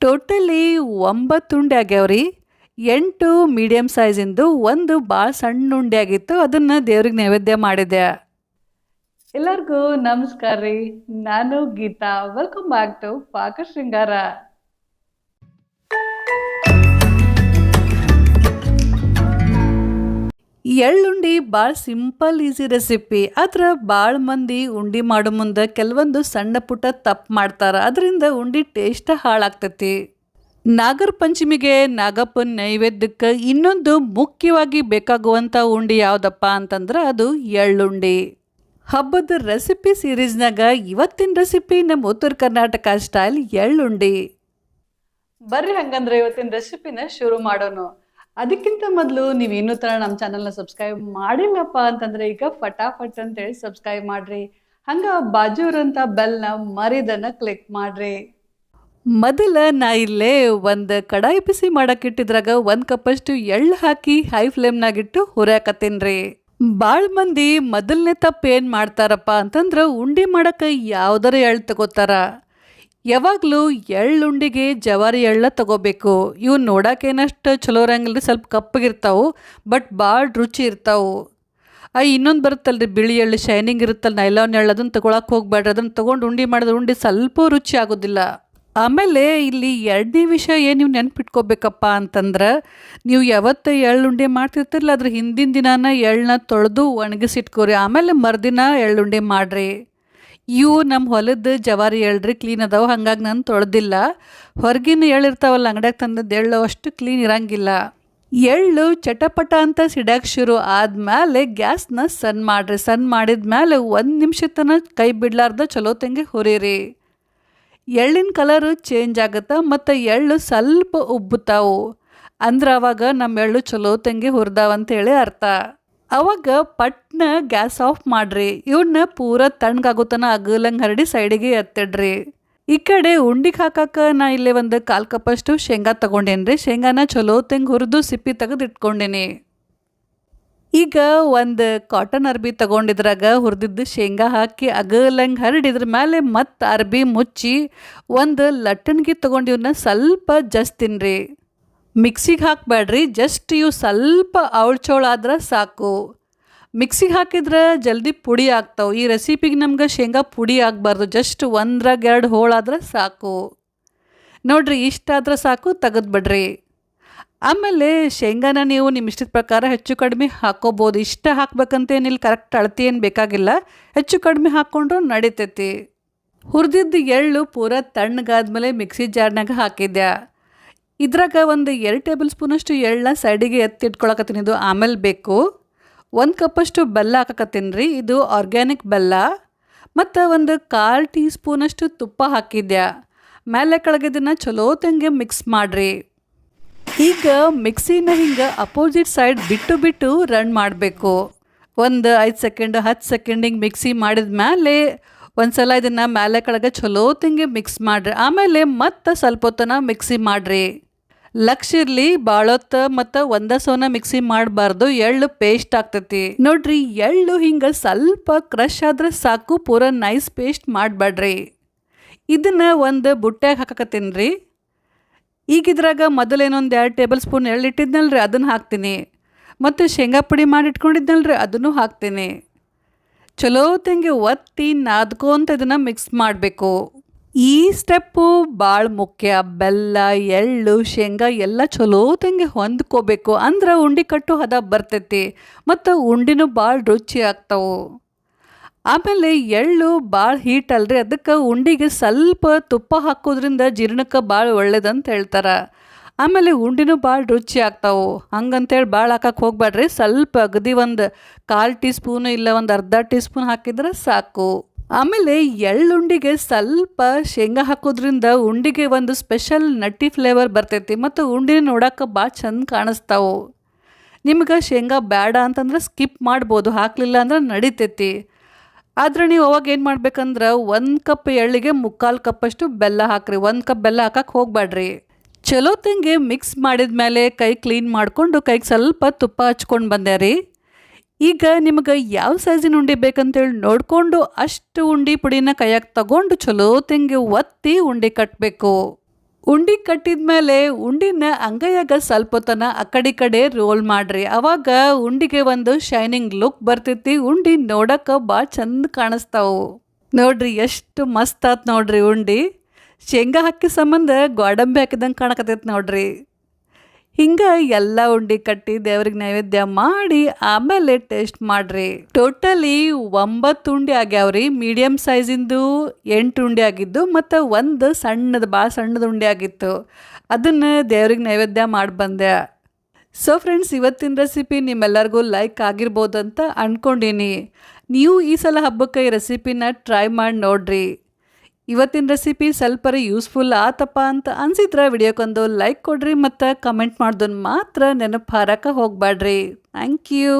Totally ಒಂಬತ್ತು ಉಂಡೆ ಆಗ್ಯಾವ್ರಿ. ಎಂಟು ಮೀಡಿಯಮ್ ಸೈಜಿಂದು ಒಂದು ಭಾಳ ಸಣ್ಣ ಉಂಡೆ ಆಗಿತ್ತು. ಅದನ್ನು ದೇವ್ರಿಗೆ ನೈವೇದ್ಯ ಮಾಡಿದ್ದೆ. ಎಲ್ಲರಿಗೂ ನಮಸ್ಕಾರ ರೀ. ನಾನು ಗೀತಾ. ವೆಲ್ಕಮ್ ಬ್ಯಾಕ್ ಟು ಪಾಕ ಶೃಂಗಾರ ಎಳ್ಳುಂಡಿ ಭಾಳ ಸಿಂಪಲ್ ಈಸಿ ರೆಸಿಪಿ ಆದ್ರೆ ಭಾಳ ಮಂದಿ ಉಂಡಿ ಮಾಡೋ ಮುಂದೆ ಕೆಲವೊಂದು ಸಣ್ಣ ಪುಟ್ಟ ತಪ್ಪು ಮಾಡ್ತಾರ. ಅದರಿಂದ ಉಂಡಿ ಟೇಸ್ಟ್ ಹಾಳಾಗ್ತೈತಿ. ನಾಗರ ಪಂಚಮಿಗೆ ನಾಗಪ್ಪನ ನೈವೇದ್ಯಕ್ಕೆ ಇನ್ನೊಂದು ಮುಖ್ಯವಾಗಿ ಬೇಕಾಗುವಂಥ ಉಂಡಿ ಯಾವುದಪ್ಪ ಅಂತಂದ್ರೆ ಅದು ಎಳ್ಳುಂಡಿ ಹಬ್ಬದ ರೆಸಿಪಿ ಸೀರೀಸ್ನಾಗ ಇವತ್ತಿನ ರೆಸಿಪಿ ನಮ್ಮ ಉತ್ತರ ಕರ್ನಾಟಕ ಸ್ಟೈಲ್ ಎಳ್ಳುಂಡಿ ಬರ್ರಿ ಹಂಗಂದ್ರೆ ಇವತ್ತಿನ ರೆಸಿಪಿನ ಶುರು ಮಾಡೋಣ ಅದಕ್ಕಿಂತ ಮೊದಲು ನೀವು ಇನ್ನೂ ಥರ ನಮ್ಮ ಚಾನಲ್ನ ಸಬ್ಸ್ಕ್ರೈಬ್ ಮಾಡಿಲ್ಲಪ್ಪ ಅಂತಂದ್ರೆ ಈಗ ಫಟಾಫಟ್ ಅಂತೇಳಿ ಸಬ್ಸ್ಕ್ರೈಬ್ ಮಾಡಿರಿ. ಹಂಗೆ ಬಾಜು ಇರೋಂಥ ಬೆಲ್ನ ಮರಿದನ್ನ ಕ್ಲಿಕ್ ಮಾಡಿರಿ. ಮೊದಲ ನಾ ಇಲ್ಲೇ ಒಂದು ಕಡಾಯಿ ಬಿಸಿ ಮಾಡೋಕ್ಕಿಟ್ಟಿದ್ರಾಗ ಒಂದು ಕಪ್ಪಷ್ಟು ಎಳ್ಳು ಹಾಕಿ ಹೈ ಫ್ಲೇಮ್ನಾಗಿಟ್ಟು ಹುರಿಯಾಕತ್ತೀನಿ ರೀ ಭಾಳ ಮಂದಿ ಮೊದಲನೇ ತಪ್ಪು ಏನು ಮಾಡ್ತಾರಪ್ಪ ಅಂತಂದ್ರೆ ಉಂಡೆ ಮಾಡೋಕ್ಕೆ ಯಾವ್ದಾರ ಎಳ್ಳು ತಗೋತಾರ. ಯಾವಾಗಲೂ ಎಳ್ಳುಂಡಿಗೆ ಜವಾರಿ ಎಳ್ಳ ತಗೋಬೇಕು. ಇವು ನೋಡೋಕೇನಷ್ಟು ಚಲೋ ಇರಂಗಿಲ್ಲ ಸ್ವಲ್ಪ ಕಪ್ಪಗಿರ್ತಾವೆ, ಬಟ್ ಭಾಳ ರುಚಿ ಇರ್ತಾವೆ. ಆ, ಇನ್ನೊಂದು ಬರುತ್ತಲ್ರಿ, ಬಿಳಿ ಎಳ್ಳು ಶೈನಿಂಗ್ ಇರುತ್ತಲ್ಲ ನೈಲಾನ್ ಎಳ್ಳು ಅದನ್ನು ತಗೊಳಕ್ಕೆ ಹೋಗ್ಬೇಡ್ರಿ ಅದನ್ನು ತೊಗೊಂಡು ಉಂಡೆ ಮಾಡಿದ್ರೆ ಉಂಡೆ ಸ್ವಲ್ಪ ರುಚಿ ಆಗೋದಿಲ್ಲ. ಆಮೇಲೆ ಇಲ್ಲಿ ಎರಡನೇ ವಿಷಯ ಏನು ನೀವು ನೆನ್ಪಿಟ್ಕೋಬೇಕಪ್ಪ ಅಂತಂದ್ರೆ, ನೀವು ಯಾವತ್ತು ಎಳ್ಳುಂಡೆ ಮಾಡ್ತಿರ್ತಿರಲ್ಲ ಅದ್ರ ಹಿಂದಿನ ದಿನಾನ ಎಳ್ಳನ್ನ ತೊಳೆದು ಒಣಗಿಸಿಟ್ಕೋರಿ, ಆಮೇಲೆ ಮರುದಿನ ಎಳ್ಳುಂಡೆ ಮಾಡಿರಿ. ಇವು ನಮ್ಮ ಹೊಲದ ಜವಾರಿ ಎಳ್ರಿ ಕ್ಲೀನ್ ಅದಾವೆ, ಹಂಗಾಗಿ ನಾನು ತೊಳೆದಿಲ್ಲ. ಹೊರಗಿನ ಎಳ್ಳಿರ್ತಾವಲ್ಲ ತಂದು ತಂದದ್ದು ಎಳ್ಳು ಅಷ್ಟು ಕ್ಲೀನ್ ಇರಂಗಿಲ್ಲ. ಎಳ್ಳು ಚಟಪಟ ಅಂತ ಸಿಡ್ಯಾಕೆ ಶುರು ಆದ್ಮೇಲೆ ಗ್ಯಾಸ್ನ ಸಣ್ಣ ಮಾಡಿರಿ ಸಣ್ಣ ಮಾಡಿದ್ಮೇಲೆ ಒಂದು ನಿಮಿಷ ತನಕ ಕೈ ಬಿಡ್ಲಾರ್ದ ಚಲೋ ತಂಗೆ ಹುರಿರಿ. ಎಳ್ಳಿನ ಕಲರು ಚೇಂಜ್ ಆಗುತ್ತೆ ಮತ್ತು ಎಳ್ಳು ಸ್ವಲ್ಪ ಉಬ್ಬುತ್ತಾವು ಅಂದ್ರೆ ಅವಾಗ ನಮ್ಮ ಎಳ್ಳು ಚಲೋ ತಂಗಿ ಹುರಿದಾವಂತೇಳಿ ಅರ್ಥ. ಅವಾಗ ಪಟ್ನ ಗ್ಯಾಸ್ ಆಫ್ ಮಾಡ್ರಿ. ಇವನ್ನ ಪೂರ ತಣ್ಣಗಾಗುತ್ತನ ಅಗಲಂಗೆ ಹರಡಿ ಸೈಡಿಗೆ ಎತ್ತಿಡ್ರಿ. ಈ ಕಡೆ ಉಂಡಿಗೆ ಹಾಕಕ್ಕೆ ನಾ ಇಲ್ಲೇ ಒಂದು ಕಾಲು ಕಪ್ಪಷ್ಟು ಶೇಂಗಾ ತೊಗೊಂಡೇನಿ ಶೇಂಗಾನ ಚಲೋ ತೆಂಗೆ ಹುರಿದು ಸಿಪ್ಪಿ ತೆಗೆದು ಇಟ್ಕೊಂಡೇನಿ. ಈಗ ಒಂದು ಕಾಟನ್ ಅರ್ಬಿ ತಗೊಂಡಿದ್ರಾಗ ಹುರಿದಿದ್ದು ಶೇಂಗಾ ಹಾಕಿ ಅಗಲಂಗೆ ಹರಡಿದ್ರ ಮೇಲೆ ಮತ್ತು ಅರ್ಬಿ ಮುಚ್ಚಿ ಒಂದು ಲಟ್ಟಣಿಗೆ ತೊಗೊಂಡಿವನ್ನ ಸ್ವಲ್ಪ ಜಸ್ತಿನ್ರಿ. ಮಿಕ್ಸಿಗೆ ಹಾಕಬೇಡ್ರಿ ಜಸ್ಟ್ ಇವು ಸ್ವಲ್ಪ ಅವಳ್ಚೋಳಾದ್ರೆ ಸಾಕು. ಮಿಕ್ಸಿಗೆ ಹಾಕಿದ್ರೆ ಜಲ್ದಿ ಪುಡಿ ಆಗ್ತಾವೆ. ಈ ರೆಸಿಪಿಗೆ ನಮ್ಗೆ ಶೇಂಗಾ ಪುಡಿ ಆಗಬಾರ್ದು ಜಸ್ಟ್ ಒಂದ್ರಾಗ ಎರಡು ಹೋಳಾದ್ರೆ ಸಾಕು. ನೋಡ್ರಿ ಇಷ್ಟಾದ್ರೆ ಸಾಕು ತೆಗೆದ್ಬಿಡ್ರಿ ಆಮೇಲೆ ಶೇಂಗಾನ ನೀವು ನಿಮ್ಮ ಇಷ್ಟದ ಪ್ರಕಾರ ಹೆಚ್ಚು ಕಡಿಮೆ ಹಾಕೋಬೋದು. ಇಷ್ಟ ಹಾಕ್ಬೇಕಂತೇನಿಲ್ಲ ಕರೆಕ್ಟ್ ಅಳತಿ ಏನು ಬೇಕಾಗಿಲ್ಲ. ಹೆಚ್ಚು ಕಡಿಮೆ ಹಾಕ್ಕೊಂಡ್ರು ನಡಿತೈತಿ. ಹುರಿದಿದ್ದು ಎಳ್ಳು ಪೂರ ತಣ್ಣಗಾದ್ಮೇಲೆ ಮಿಕ್ಸಿ ಜಾರ್ನಾಗ ಹಾಕಿದ್ದೆ ಇದ್ರಾಗ ಒಂದು ಎರಡು ಟೇಬಲ್ ಸ್ಪೂನಷ್ಟು ಎಳ್ಳ ಸೈಡಿಗೆ ಎತ್ತಿಟ್ಕೊಳಕತ್ತೀನಿ ಇದು ಆಮೇಲೆ ಬೇಕು. ಒಂದು ಕಪ್ಪಷ್ಟು ಬೆಲ್ಲ ಹಾಕಕತ್ತೀನಿ ರೀ. ಇದು ಆರ್ಗ್ಯಾನಿಕ್ ಬೆಲ್ಲ. ಮತ್ತು ಒಂದು ಕಾಲು ಟೀ ಸ್ಪೂನಷ್ಟು ತುಪ್ಪ ಹಾಕಿದ್ದೆ ಮೇಲೆ ಕೆಳಗಿದ್ದನ್ನು ಚಲೋ ತಂಗೆ ಮಿಕ್ಸ್ ಮಾಡಿರಿ. ಈಗ ಮಿಕ್ಸಿನ ಹಿಂಗೆ ಅಪೋಸಿಟ್ ಸೈಡ್ ಬಿಟ್ಟು ಬಿಟ್ಟು ರನ್ ಮಾಡಬೇಕು. ಒಂದು ಐದು ಸೆಕೆಂಡ್, ಹತ್ತು ಸೆಕೆಂಡಿಗೆ ಮಿಕ್ಸಿ ಮಾಡಿದ ಮೇಲೆ ಒಂದು ಸಲ ಇದನ್ನು ಮೇಲೆ ಕೆಳಗೆ ಚಲೋ ತಂಗೆ ಮಿಕ್ಸ್ ಮಾಡಿರಿ. ಆಮೇಲೆ ಮತ್ತೆ ಸ್ವಲ್ಪ ಹೊತ್ತನ ಮಿಕ್ಸಿ ಮಾಡಿರಿ. ಲಕ್ಷ ಇರ್ಲಿ ಬಾಳೊತ್ತ ಮತ್ತು ಒಂದ ಸೋನ ಮಿಕ್ಸಿ ಮಾಡಬಾರ್ದು, ಎಳ್ಳು ಪೇಸ್ಟ್ ಆಗ್ತೈತಿ. ನೋಡ್ರಿ, ಎಳ್ಳು ಹಿಂಗೆ ಸ್ವಲ್ಪ ಕ್ರಶ್ ಆದ್ರೆ ಸಾಕು, ಪೂರ ನೈಸ್ ಪೇಸ್ಟ್ ಮಾಡಬೇಡ್ರಿ ಇದನ್ನ ಒಂದು ಬುಟ್ಟ್ಯಾಗ ಹಾಕಕತ್ತೀನಿ ರೀ ಈಗ ಇದ್ರಾಗ ಮೊದಲೇನೊಂದು ಎರಡು ಟೇಬಲ್ ಸ್ಪೂನ್ ಎಳ್ಳು ಇಟ್ಟಿದ್ನಲ್ರಿ, ಅದನ್ನು ಹಾಕ್ತೀನಿ. ಮತ್ತು ಶೇಂಗಾ ಪುಡಿ ಮಾಡಿ ಇಟ್ಕೊಂಡಿದ್ನಲ್ರಿ, ಅದನ್ನು ಹಾಕ್ತೀನಿ. ಚಲೋ ತಂಗೆ ಒತ್ತಿ ನಾದ್ಕೊಂತ ಇದನ್ನು ಮಿಕ್ಸ್ ಮಾಡಬೇಕು. ಈ ಸ್ಟೆಪ್ಪು ಭಾಳ ಮುಖ್ಯ. ಬೆಲ್ಲ, ಎಳ್ಳು, ಶೇಂಗಾ ಎಲ್ಲ ಚಲೋ ತಂಗೆ ಹೊಂದ್ಕೋಬೇಕು. ಅಂದ್ರೆ ಉಂಡೆ ಕಟ್ಟು ಹದ ಬರ್ತೈತಿ ಮತ್ತು ಉಂಡಿನೂ ಭಾಳ ರುಚಿ ಆಗ್ತಾವು. ಆಮೇಲೆ ಎಳ್ಳು ಭಾಳ ಹೀಟ್ ಅಲ್ರಿ, ಅದಕ್ಕೆ ಉಂಡಿಗೆ ಸ್ವಲ್ಪ ತುಪ್ಪ ಹಾಕೋದ್ರಿಂದ ಜೀರ್ಣಕ್ಕೆ ಭಾಳ ಒಳ್ಳೇದಂತ ಹೇಳ್ತಾರೆ. ಆಮೇಲೆ ಉಂಡಿನೂ ಭಾಳ ರುಚಿ ಆಗ್ತಾವೆ. ಹಂಗಂತೇಳಿ ಭಾಳ ಹಾಕಕ್ಕೆ ಹೋಗ್ಬೇಡ್ರಿ ಸ್ವಲ್ಪ ಅಗದಿ ಒಂದು ಕಾಲು ಟೀ ಸ್ಪೂನು ಇಲ್ಲ ಒಂದು ಅರ್ಧ ಟೀ ಸ್ಪೂನ್ ಹಾಕಿದ್ರೆ ಸಾಕು. ಆಮೇಲೆ ಎಳ್ಳುಂಡಿಗೆ ಸ್ವಲ್ಪ ಶೇಂಗಾ ಹಾಕೋದ್ರಿಂದ ಉಂಡಿಗೆ ಒಂದು ಸ್ಪೆಷಲ್ ನಟ್ಟಿ ಫ್ಲೇವರ್ ಬರ್ತೈತಿ ಮತ್ತು ಉಂಡಿನ ನೋಡೋಕೆ ಭಾಳ ಚಂದ ಕಾಣಿಸ್ತಾವು. ನಿಮ್ಗೆ ಶೇಂಗಾ ಬೇಡ ಅಂತಂದ್ರೆ ಸ್ಕಿಪ್ ಮಾಡ್ಬೋದು, ಹಾಕಲಿಲ್ಲ ಅಂದ್ರೆ ನಡಿತೈತಿ. ಆದರೆ ನೀವು ಅವಾಗ ಏನು ಮಾಡ್ಬೇಕಂದ್ರೆ ಒಂದು ಕಪ್ ಎಳ್ಳಿಗೆ ಮುಕ್ಕಾಲು ಕಪ್ಪಷ್ಟು ಬೆಲ್ಲ ಹಾಕ್ರಿ, ಒಂದು ಕಪ್ ಬೆಲ್ಲ ಹಾಕಕ್ಕೆ ಹೋಗ್ಬೇಡ್ರಿ ಚಲೋ ತಿಂಗೆ ಮಿಕ್ಸ್ ಮಾಡಿದ ಮೇಲೆ ಕೈ ಕ್ಲೀನ್ ಮಾಡಿಕೊಂಡು ಕೈಗೆ ಸ್ವಲ್ಪ ತುಪ್ಪ ಹಚ್ಕೊಂಡು ಬಂದೆ ರೀ. ಈಗ ನಿಮಗೆ ಯಾವ ಸೈಜಿನ ಉಂಡೆ ಬೇಕಂತೇಳಿ ನೋಡಿಕೊಂಡು ಅಷ್ಟು ಉಂಡೆ ಪುಡಿನ ಕೈಯಾಗ ತಗೊಂಡು ಚಲೋ ತೆಂಗೆ ಒತ್ತಿ ಉಂಡೆ ಕಟ್ಟಬೇಕು ಉಂಡಿ ಕಟ್ಟಿದ್ಮೇಲೆ ಉಂಡಿನ ಅಂಗೈಯಾಗ ಸ್ವಲ್ಪ ತನ ಆ ಕಡೆ ಕಡೆ ರೋಲ್ ಮಾಡ್ರಿ. ಅವಾಗ ಉಂಡಿಗೆ ಒಂದು ಶೈನಿಂಗ್ ಲುಕ್ ಬರ್ತೈತಿ ಉಂಡಿ ನೋಡಕ್ಕೆ ಭಾಳ ಚಂದ ಕಾಣಿಸ್ತಾವು. ನೋಡ್ರಿ, ಎಷ್ಟು ಮಸ್ತ್ ಆತ್ ನೋಡ್ರಿ ಉಂಡಿ. ಶೇಂಗಾ ಹಾಕಿ ಸಂಬಂಧ ಗೋಡಂಬಿ ಹಾಕಿದಂಗೆ ಕಾಣಕತ್ತೈತಿ ನೋಡ್ರಿ. ಹಿಂಗೆ ಎಲ್ಲ ಉಂಡಿ ಕಟ್ಟಿ ದೇವ್ರಿಗೆ ನೈವೇದ್ಯ ಮಾಡಿ ಆಮೇಲೆ ಟೇಸ್ಟ್ ಮಾಡ್ರಿ. ಟೋಟಲಿ ಒಂಬತ್ತು ಉಂಡಿ ಆಗ್ಯಾವ್ರಿ. ಮೀಡಿಯಮ್ ಸೈಜಿಂದು ಎಂಟು ಉಂಡಿ ಆಗಿದ್ದು ಮತ್ತು ಒಂದು ಸಣ್ಣದು ಭಾಳ ಸಣ್ಣದು ಉಂಡಿ ಆಗಿತ್ತು. ಅದನ್ನು ದೇವ್ರಿಗೆ ನೈವೇದ್ಯ ಮಾಡಿ ಬಂದೆ. ಸೊ ಫ್ರೆಂಡ್ಸ್ ಇವತ್ತಿನ ರೆಸಿಪಿ ನಿಮ್ಮೆಲ್ಲರಿಗೂ ಲೈಕ್ ಆಗಿರ್ಬೋದು ಅಂತ ಅನ್ಕೊಂಡಿನಿ. ನೀವು ಈ ಸಲ ಹಬ್ಬಕ್ಕೆ ಈ ರೆಸಿಪಿನ ಟ್ರೈ ಮಾಡಿ ನೋಡ್ರಿ. ಇವತ್ತಿನ ರೆಸಿಪಿ ಸ್ವಲ್ಪ ಯೂಸ್ಫುಲ್ ಆತಪ್ಪ ಅಂತ ಅನ್ಸಿದ್ರೆ ವಿಡಿಯೋಕೊಂದು ಲೈಕ್ ಕೊಡ್ರಿ ಮತ್ತು ಕಮೆಂಟ್ ಮಾಡ್ದನ್ ಮಾತ್ರ ನೆನಪು ಹಾರಕ್ಕೆ ಹೋಗಬೇಡ್ರಿ ಥ್ಯಾಂಕ್ ಯು